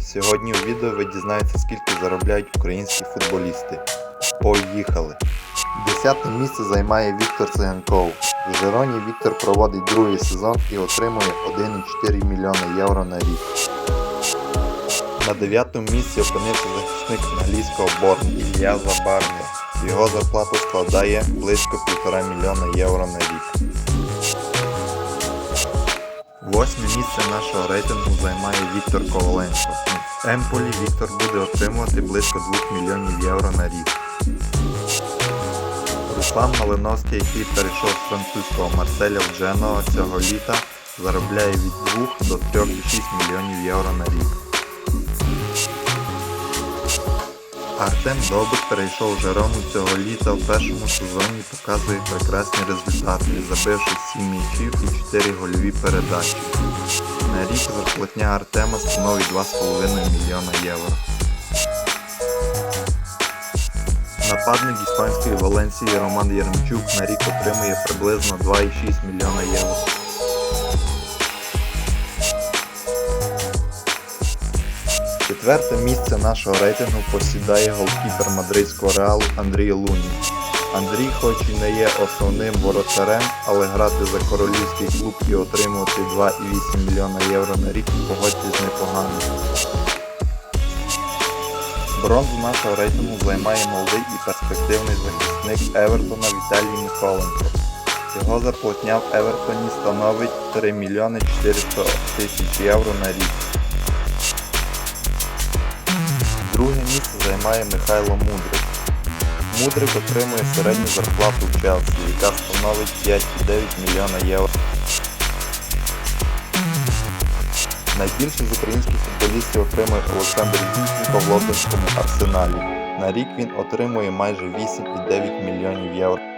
Сьогодні у відео ви дізнаєтеся, скільки заробляють українські футболісти. Поїхали! Десяте місце займає Віктор Циганков. В Жероні Віктор проводить другий сезон і отримує 1,4 мільйони євро на рік. На дев'ятому місці опинився захисник англійського Борн Ілля Забарня. Його зарплата складає близько 1,5 мільйона євро на рік. Восьме місце нашого рейтингу займає Віктор Коваленко. В Емполі Віктор буде отримувати близько 2 мільйонів євро на рік. Руслан Малиновський, який перейшов з французького Марселя в Дженоа цього літа, заробляє від 2 до 3,6 мільйонів євро на рік. Артем Довбик перейшов Жерону цього літа в першому сезоні і показує прекрасні результати, забивши 7 м'ячів і 4 гольові передачі. На рік зарплатня Артема становить 2,5 мільйона євро. Нападник іспанської Валенсії Роман Єремчук на рік отримує приблизно 2,6 мільйона євро. Четверте місце нашого рейтингу посідає голкіпер мадридського реалу Андрій Луні. Андрій хоч і не є основним воротарем, але грати за королівський клуб і отримувати 2,8 мільйона євро на рік погодьтесь непогано. Бронзу нашого рейтингу займає молодий і перспективний захисник Евертона Віталій Миколенко. Його зарплатня в Евертоні становить 3 мільйони 400 тисяч євро на рік. Займає Михайло Мудрик. Мудрик отримує середню зарплату в Челсі, яка становить 5,9 мільйона євро. Найбільше з українських футболістів отримує Олександр Зінченко в лондонському арсеналі. На рік він отримує майже 8,9 мільйонів євро.